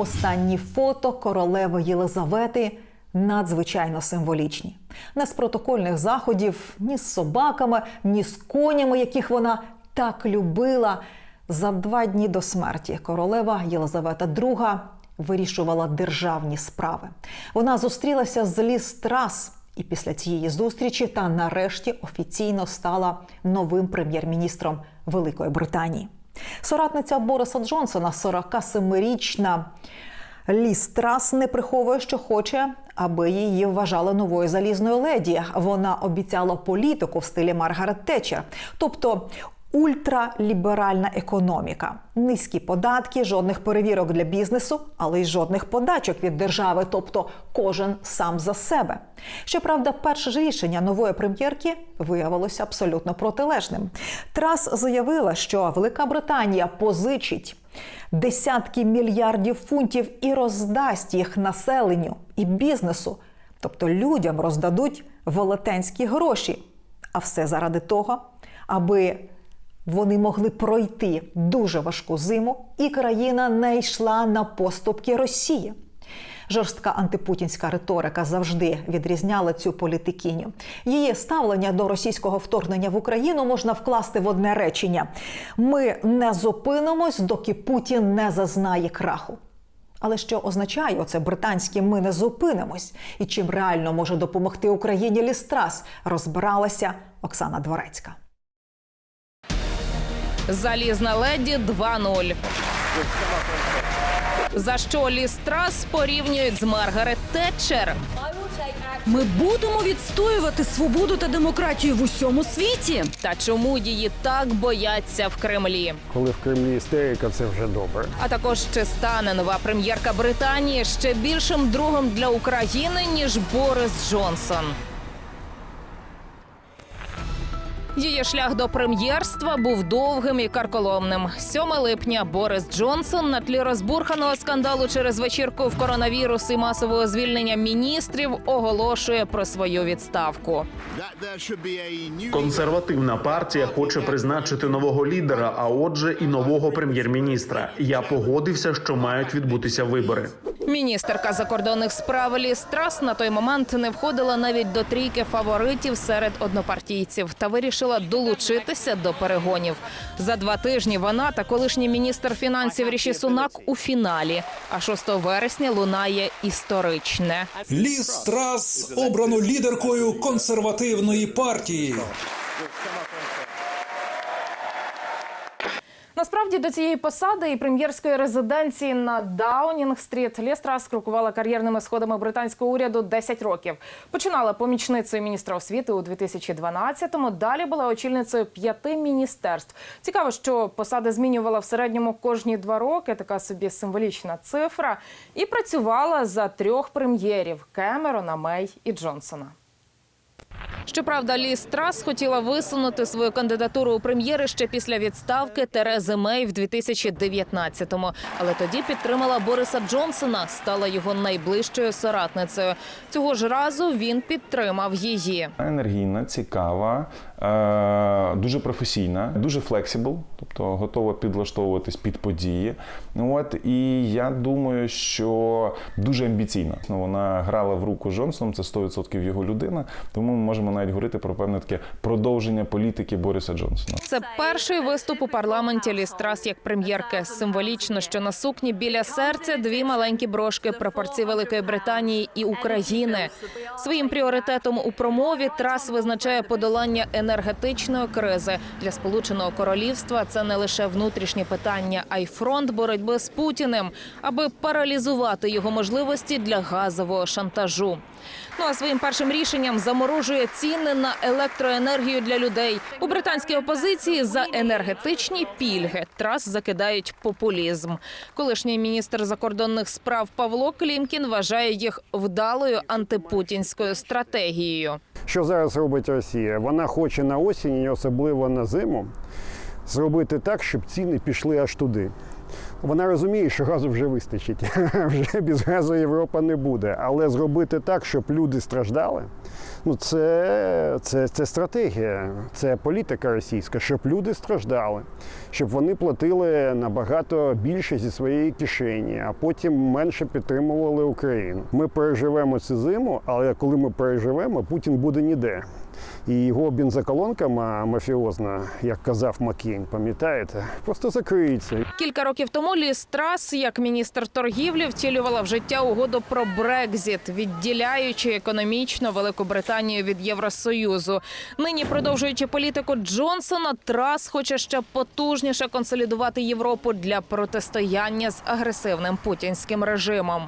Останні фото королеви Єлизавети надзвичайно символічні. Не з протокольних заходів, ні з собаками, ні з конями, яких вона так любила. За два дні до смерті королева Єлизавета II вирішувала державні справи. Вона зустрілася з Ліз Трас і після цієї зустрічі та нарешті офіційно стала новим прем'єр-міністром Великої Британії. Соратниця Бориса Джонсона, 47-річна Ліз Трас, не приховує, що хоче, аби її вважали новою залізною леді. Вона обіцяла політику в стилі Маргарет Тетчер, тобто ультраліберальна економіка, низькі податки, жодних перевірок для бізнесу, але й жодних подачок від держави, тобто кожен сам за себе. Щоправда, перше ж рішення нової прем'єрки виявилося абсолютно протилежним. Трас заявила, що Велика Британія позичить десятки мільярдів фунтів і роздасть їх населенню і бізнесу, тобто людям роздадуть велетенські гроші. А все заради того, аби вони могли пройти дуже важку зиму, і країна не йшла на поступки Росії. Жорстка антипутінська риторика завжди відрізняла цю політикіню. Її ставлення до російського вторгнення в Україну можна вкласти в одне речення: ми не зупинимось, доки Путін не зазнає краху. Але що означає оце британське ми не зупинимось і чим реально може допомогти Україні Лістрас, розбиралася Оксана Дворецька. Залізна леді 2-0. За що Лістрас порівнюють з Маргарет Тетчер? Ми будемо відстоювати свободу та демократію в усьому світі. Та чому її так бояться в Кремлі? Коли в Кремлі істерика, це вже добре. А також чи стане нова прем'єрка Британії ще більшим другом для України ніж Борис Джонсон? Її шлях до прем'єрства був довгим і карколомним. 7 липня Борис Джонсон на тлі розбурханого скандалу через вечірку в коронавірус і масового звільнення міністрів оголошує про свою відставку. Консервативна партія хоче призначити нового лідера, а отже, і нового прем'єр-міністра. Я погодився, що мають відбутися вибори. Міністерка закордонних справ Ліз Трас на той момент не входила навіть до трійки фаворитів серед однопартійців та вирішила долучитися до перегонів. За два тижні вона та колишній міністр фінансів Ріші Сунак у фіналі. А 6 вересня лунає історичне. Ліз Трас обрано лідеркою консервативної партії. Насправді до цієї посади і прем'єрської резиденції на Даунінг-стріт Лєстрас крокувала кар'єрними сходами британського уряду 10 років. Починала помічницею міністра освіти у 2012-му, Далі була очільницею п'яти міністерств. Цікаво, що посади змінювала в середньому кожні два роки. Така собі символічна цифра. І працювала за трьох прем'єрів Кемерона, Мей і Джонсона. Щоправда, Ліз Трас хотіла висунути свою кандидатуру у прем'єри ще після відставки Терези Мей в 2019-му. Але тоді підтримала Бориса Джонсона, стала його найближчою соратницею. Цього ж разу він підтримав її. енергійна, цікава, е, дуже професійна, дуже флексибл, тобто готова підлаштовуватись під події. От і я думаю, що дуже амбіційна. Вона грала в руку Джонсоном, це 100% його людина. Тому можемо навіть говорити про певне таке продовження політики Бориса Джонсона. Це перший виступ у парламенті Ліз Трас як прем'єрки. Символічно, що на сукні біля серця дві маленькі брошки прапорці Великої Британії і України. Своїм пріоритетом у промові Трас визначає подолання енергетичної кризи для Сполученого Королівства. Це не лише внутрішнє питання, а й фронт боротьби з Путіним, аби паралізувати його можливості для газового шантажу. Ну а своїм першим рішенням заморожує ціни на електроенергію для людей. У британській опозиції за енергетичні пільги трас закидають популізм. Колишній міністр закордонних справ Павло Клімкін вважає їх вдалою антипутінською стратегією. Що зараз робить Росія? Вона хоче на осінь, особливо на зиму, зробити так, щоб ціни пішли аж туди. Вона розуміє, що газу вже вистачить. Вже без газу Європа не буде. Але зробити так, щоб люди страждали, Ну, це, це, це стратегія, це політика російська, щоб люди страждали, щоб вони платили набагато більше зі своєї кишені, а потім менше підтримували Україну. Ми переживемо цю зиму, але коли ми переживемо, Путін буде ніде. І його бензоколонка ма- мафіозна, як казав Маккейн, пам'ятаєте, просто закриється. Кілька років тому Ліз Трас, як міністр торгівлі, втілювала в життя угоду про Брекзіт, відділяючи економічно Велику Британію від Євросоюзу. Нині, продовжуючи політику Джонсона, Трас хоче ще потужніше консолідувати Європу для протистояння з агресивним путінським режимом.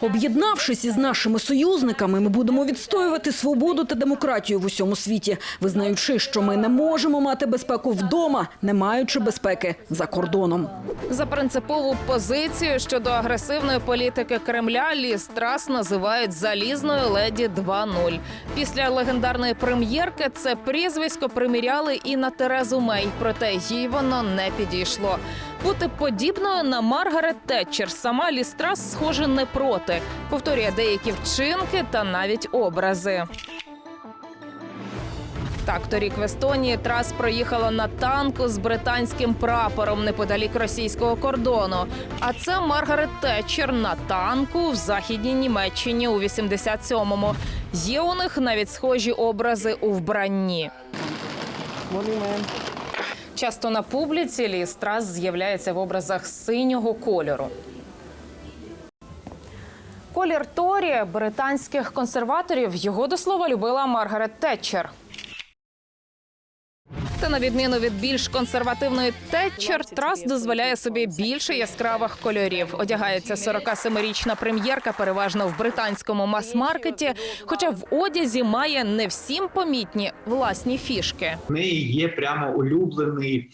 Об'єднавшись із нашими союзниками, ми будемо відстоювати свободу та демократію в усьому світі, визнаючи, що ми не можемо мати безпеку вдома, не маючи безпеки за кордоном. За принципову позицію щодо агресивної політики Кремля Ліз Трас називають залізною леді 2.0. Після легендарної прем'єрки це прізвисько приміряли і на Терезу Мей, проте їй воно не підійшло. Бути подібною на Маргарет Тетчер сама Ліз Трас, схоже, не проти. Повторює деякі вчинки та навіть образи. Так, торік в Естонії Трас проїхала на танку з британським прапором неподалік російського кордону. А це Маргарет Тетчер на танку в західній Німеччині у 87-му. Є у них навіть схожі образи у вбранні. Часто на публіці Ліз Трас з'являється в образах синього кольору. Колір Торі британських консерваторів його до слова любила Маргарет Тетчер. Та на відміну від більш консервативної Тетчер, Трас дозволяє собі більше яскравих кольорів. Одягається 47-річна прем'єрка переважно в британському мас-маркеті, хоча в одязі має не всім помітні власні фішки. В неї є прямо улюблений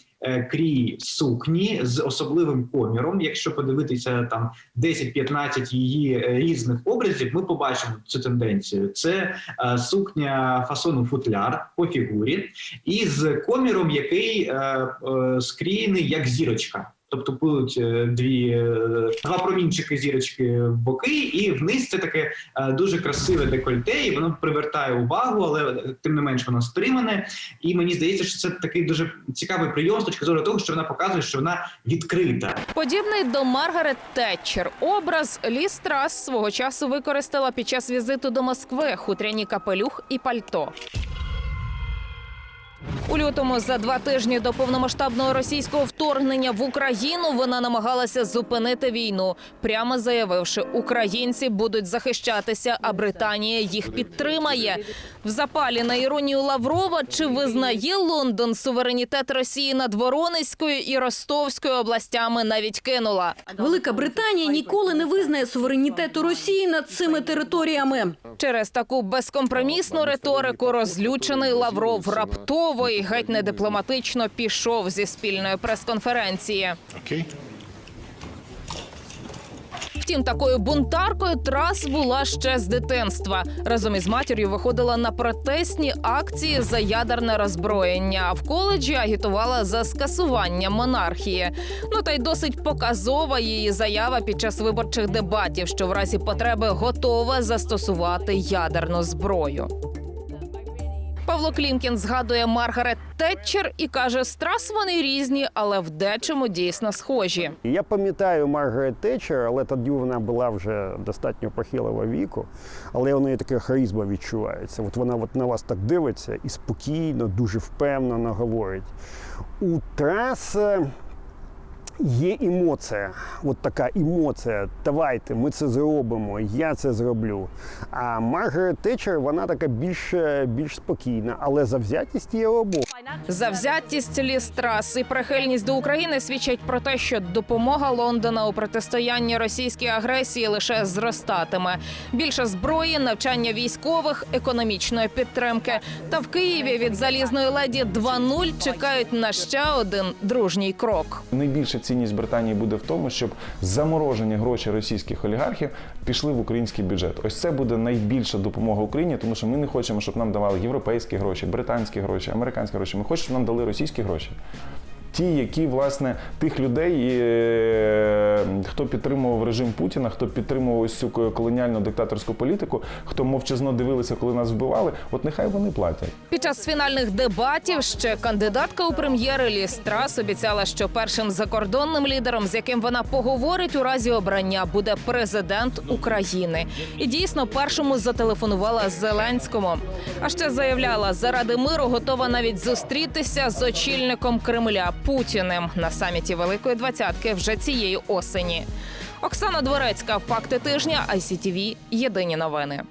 крій сукні з особливим коміром. Якщо подивитися там 10-15 її е, різних образів, ми побачимо цю тенденцію. Це е, сукня фасону футляр по фігурі, і з коміром, який е, е, скрієний як зірочка. Тобто будуть е, дві е, два промінчики зірочки в боки, і вниз це таке е, дуже красиве декольте, і воно привертає увагу, але тим не менш воно стримане. І мені здається, що це такий дуже цікавий прийом з точки зору того, що вона показує, що вона відкрита. Подібний до Маргарет Тетчер образ Ліз Трас свого часу використала під час візиту до Москви хутряні капелюх і пальто. У лютому за два тижні до повномасштабного російського вторгнення в Україну вона намагалася зупинити війну, прямо заявивши, українці будуть захищатися, а Британія їх підтримає. В запалі на іронію Лаврова чи визнає Лондон суверенітет Росії над Воронезькою і Ростовською областями навіть кинула. Велика Британія ніколи не визнає суверенітету Росії над цими територіями. Через таку безкомпромісну риторику розлючений Лавров раптово і геть недипломатично пішов зі спільної прес-конференції. Втім, такою бунтаркою Трас була ще з дитинства. Разом із матір'ю виходила на протестні акції за ядерне роззброєння. А в коледжі агітувала за скасування монархії. Ну та й досить показова її заява під час виборчих дебатів, що в разі потреби готова застосувати ядерну зброю. Павло Клімкін згадує Маргарет Тетчер і каже, страс вони різні, але в дечому дійсно схожі. Я пам'ятаю Маргарет Тетчер, але тоді вона була вже достатньо похилого віку, але у неї така харизма відчувається. От вона от на вас так дивиться і спокійно, дуже впевнено говорить. У Трас е, є емоція, от така емоція. Давайте, ми це зробимо, я це зроблю. А Маргарет Тетчер, вона така більш, більш спокійна, але завзятість є обох. Завзятість Лістрас і прихильність до України свідчать про те, що допомога Лондона у протистоянні російській агресії лише зростатиме. Більше зброї, навчання військових, економічної підтримки. Та в Києві від залізної леді 2.0 чекають на ще один дружній крок. Найбільша цінність Британії буде в тому, щоб заморожені гроші російських олігархів пішли в український бюджет. Ось це буде найбільша допомога Україні, тому що ми не хочемо, щоб нам давали європейські гроші, британські гроші, американські гроші. Ми хочемо, щоб нам дали російські гроші. ті, які власне тих людей, е, хто підтримував режим Путіна, хто підтримував ось цю колоніальну диктаторську політику, хто мовчазно дивилися, коли нас вбивали, от нехай вони платять. Під час фінальних дебатів ще кандидатка у прем'єри Лі Страс обіцяла, що першим закордонним лідером, з яким вона поговорить у разі обрання, буде президент України. І дійсно першому зателефонувала Зеленському. А ще заявляла, заради миру готова навіть зустрітися з очільником Кремля Путіним на саміті Великої Двадцятки вже цієї осені. Оксана Дворецька, факти тижня, ICTV, Єдині новини.